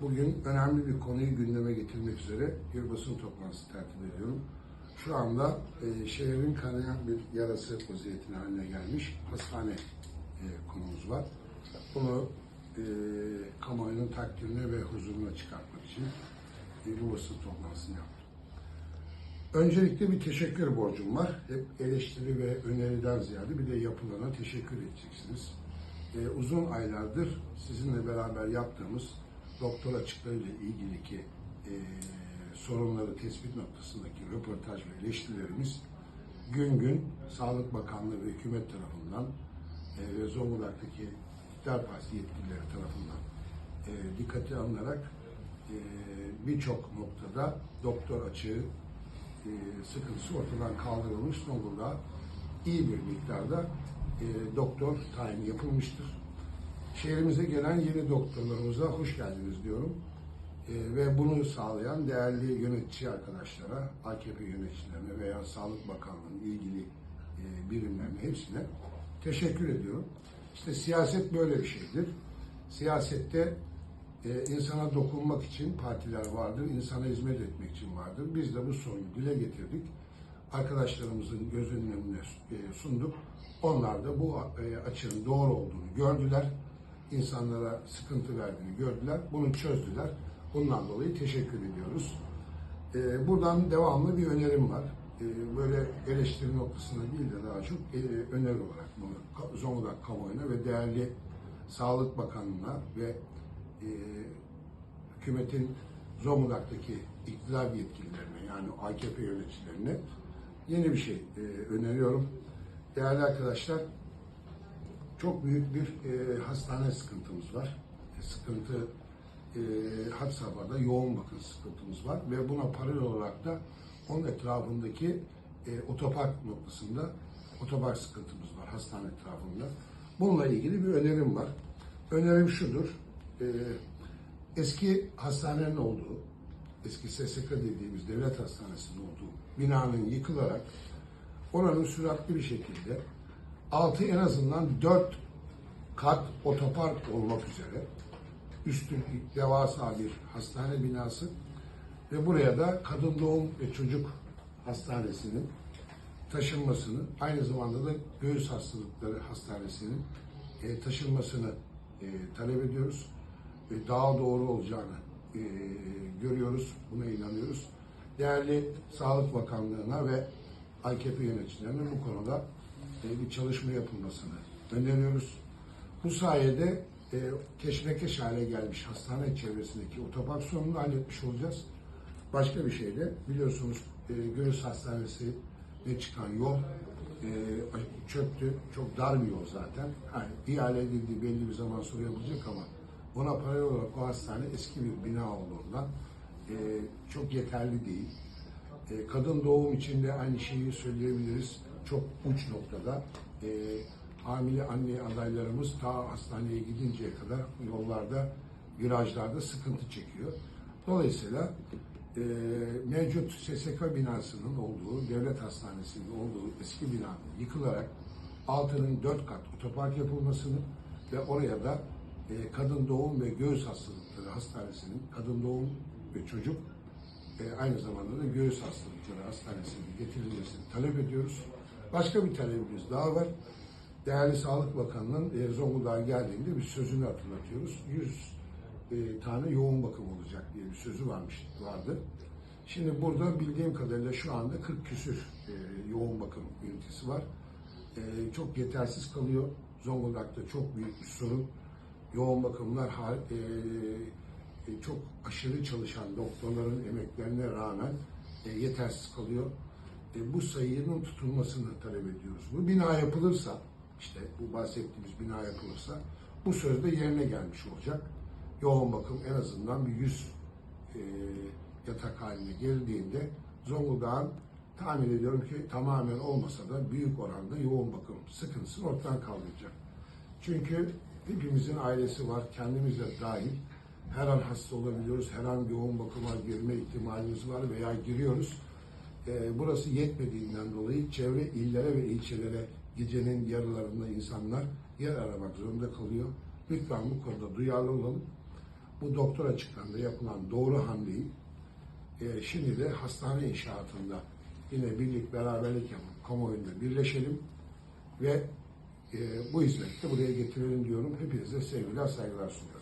Bugün önemli bir konuyu gündeme getirmek üzere bir basın toplantısı tertip ediyorum. Şu anda e, şehrin kanayan bir yarası vaziyetine haline gelmiş hastane e, konumuz var. Bunu e, kamuoyunun takdirine ve huzuruna çıkartmak için e, bu basın toplantısını yaptım. Öncelikle bir teşekkür borcum var. Hep eleştiri ve öneriden ziyade bir de yapılana teşekkür edeceksiniz. Ee, uzun aylardır sizinle beraber yaptığımız doktor açıklarıyla ilgili ki e, sorunları tespit noktasındaki röportaj ve eleştirilerimiz gün gün Sağlık Bakanlığı ve hükümet tarafından e, ve Zonguldak'taki iktidar partisi yetkilileri tarafından e, dikkate alınarak e, birçok noktada doktor açığı e, sıkıntısı ortadan kaldırılmış. Zonguldak'a iyi bir miktarda e, doktor tayini yapılmıştır. Şehrimize gelen yeni doktorlarımıza hoş geldiniz diyorum. E, ve bunu sağlayan değerli yönetici arkadaşlara, AKP yöneticilerine veya Sağlık Bakanlığı'nın ilgili e, birimlerine hepsine teşekkür ediyorum. İşte siyaset böyle bir şeydir. Siyasette e, insana dokunmak için partiler vardır, insana hizmet etmek için vardır. Biz de bu sorunu dile getirdik. Arkadaşlarımızın gözünün önüne e, sunduk. Onlar da bu e, açığın doğru olduğunu gördüler. İnsanlara sıkıntı verdiğini gördüler. Bunu çözdüler. Bundan dolayı teşekkür ediyoruz. E, buradan devamlı bir önerim var. E, böyle eleştiri noktasında değil de daha çok e, öneri olarak bunu Zonguldak kamuoyuna ve değerli Sağlık Bakanlığı'na ve e, hükümetin Zonguldak'taki iktidar yetkililerine yani AKP yöneticilerine yeni bir şey e, öneriyorum. Değerli arkadaşlar, çok büyük bir e, hastane sıkıntımız var. E, sıkıntı e, had yoğun bakım sıkıntımız var ve buna paralel olarak da onun etrafındaki e, otopark noktasında otopark sıkıntımız var hastane etrafında. Bununla ilgili bir önerim var. Önerim şudur. E, eski hastanenin olduğu, eski SSK dediğimiz devlet hastanesinin olduğu binanın yıkılarak oranın süratli bir şekilde altı en azından dört kat otopark olmak üzere üstü devasa bir hastane binası ve buraya da kadın doğum ve çocuk hastanesinin taşınmasını aynı zamanda da göğüs hastalıkları hastanesinin e, taşınmasını e, talep ediyoruz ve daha doğru olacağını e, görüyoruz, buna inanıyoruz. Değerli Sağlık Bakanlığı'na ve AKP yöneticilerine bu konuda bir çalışma yapılmasını öneriyoruz. Bu sayede e, keşmekeş hale gelmiş hastane çevresindeki otopark sorununu halletmiş olacağız. Başka bir şey de biliyorsunuz e, Göğüs Hastanesi ve çıkan yol e, çöktü. Çok dar bir yol zaten. Yani ihale edildiği belli bir zaman sonra yapılacak ama ona paralel olarak o hastane eski bir bina olduğundan e, çok yeterli değil. E, kadın doğum için de aynı şeyi söyleyebiliriz. Çok uç noktada. E, hamile anne adaylarımız ta hastaneye gidinceye kadar yollarda, virajlarda sıkıntı çekiyor. Dolayısıyla e, mevcut SSK binasının olduğu, devlet hastanesinin olduğu eski bina yıkılarak altının dört kat otopark yapılmasını ve oraya da e, kadın doğum ve göğüs hastalıkları hastanesinin kadın doğum ve çocuk e, aynı zamanda da göğüs hastalıkları hastanesinin getirilmesini talep ediyoruz. Başka bir talebimiz daha var. Değerli Sağlık Bakanı'nın e, Zonguldak'a geldiğinde bir sözünü hatırlatıyoruz. 100 e, tane yoğun bakım olacak diye bir sözü varmış vardı. Şimdi burada bildiğim kadarıyla şu anda 40 küsür e, yoğun bakım ünitesi var. E, çok yetersiz kalıyor. Zonguldak'ta çok büyük bir sorun. Yoğun bakımlar çok aşırı çalışan doktorların emeklerine rağmen yetersiz kalıyor. E, bu sayının tutulmasını talep ediyoruz. Bu bina yapılırsa, işte bu bahsettiğimiz bina yapılırsa bu söz de yerine gelmiş olacak. Yoğun bakım en azından bir 100 e, yatak haline geldiğinde Zonguldak'ın tahmin ediyorum ki tamamen olmasa da büyük oranda yoğun bakım sıkıntısı ortadan kaldıracak. Çünkü hepimizin ailesi var, kendimiz de dahil. Her an hasta olabiliyoruz, her an yoğun bakıma girme ihtimalimiz var veya giriyoruz. Ee, burası yetmediğinden dolayı çevre illere ve ilçelere gecenin yarılarında insanlar yer aramak zorunda kalıyor. Lütfen bu konuda duyarlı olalım. bu doktor açıklarında yapılan doğru hamleyi e, şimdi de hastane inşaatında yine birlik beraberlik yapıp kamuoyunda birleşelim ve e, bu hizmeti buraya getirelim diyorum. Hepinize sevgiler saygılar sunuyorum.